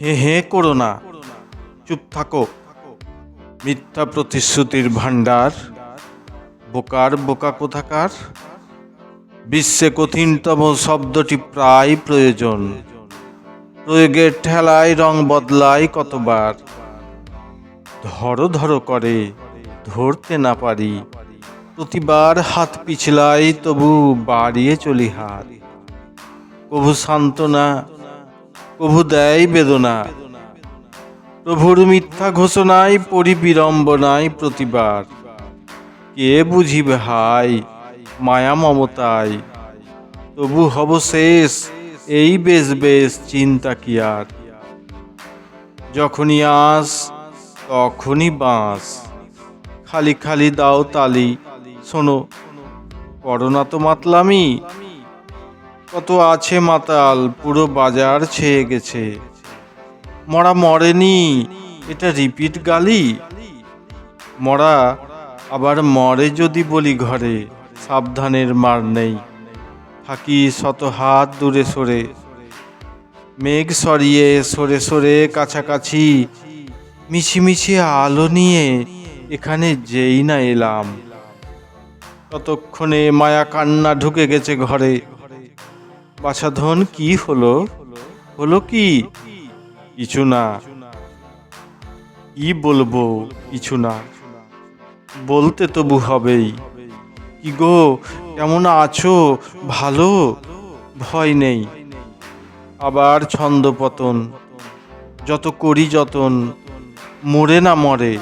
হে হে করো না চুপ থাকো। মিথ্যা প্রতিশ্রুতির ভাণ্ডার, বোকার বোকা কোথাকার? বিশ্বে কঠিনতম শব্দটি প্রায় প্রয়োজন। প্রয়োগের ঠেলায় রং বদলায় কতবার? ধরো ধরো করে, ধরতে না পারি। প্রতিবার হাত পিছলাই তবু বাড়িয়ে চলি হাত। কভু সান্ত্বনা কভু দেয় বেদনা। প্রভুর মিথ্যা ঘোষণায় পরিবিড়ম্বনায় প্রতিবার। কে বুঝিবে হাই মায়া মমতায়? তবু হব শেষ, এই বেশ বেশ চিন্তা কি আর? যখনই আস, তখনই বাঁশ খালি খালি দাও তালি, শোনো, করোনা তো মাতলামি কত আছে মাতাল, পুরো বাজার ছেয়ে গেছে। মরা মরেনি, এটা রিপিট গালি? মরা আবার মরে যদি বলি ঘরে, সাবধানের মার নেই। থাকি শত হাত দূরে সরে, মেঘ সরিয়ে সরে সরে কাছাকাছি, মিছিমিছি আলো নিয়ে এখানে যেই না এলাম। ততক্ষণে মায়া কান্না ঢুকে গেছে ঘরে। বাসাধন কি হলো? হলো কি? কিছু না। কি বলব? কিছু না। বলতে তবু হবেই। কি গো? কেমন আছো? ভালো? ভয় নেই। আবার ছন্দ পতন। যত করি যতন। মরে না মরে।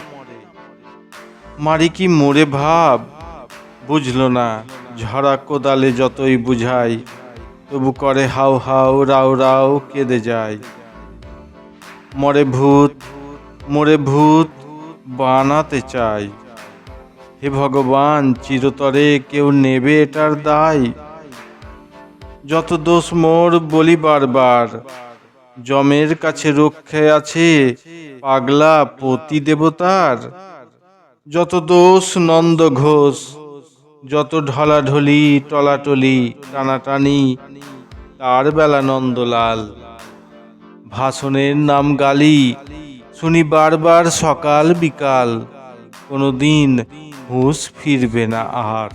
মারি কি মরে ভাব? বুঝলো না। ঝরা কোদালে যতই বুঝাই। তবু করে হাউ হাউ রাও রাও কেঁদে যায়। মরে ভূত মরে ভূত বানাতে চাই। হে ভগবান, চিরতরে কেউ নেবে এটার দায়। যত দোষ মোর বলি বারবার, জমের কাছে রক্ষে আছে পাগলা পতি দেবতার। যত দোষ নন্দ ঘোষ, যত ঢলাঢলি, টলাটলি, টানাটানি তার বেলা নন্দলাল। ভাষণের নাম গালি, শুনি বারবার সকাল বিকাল। কোনো দিন হুঁশ ফিরবে না আর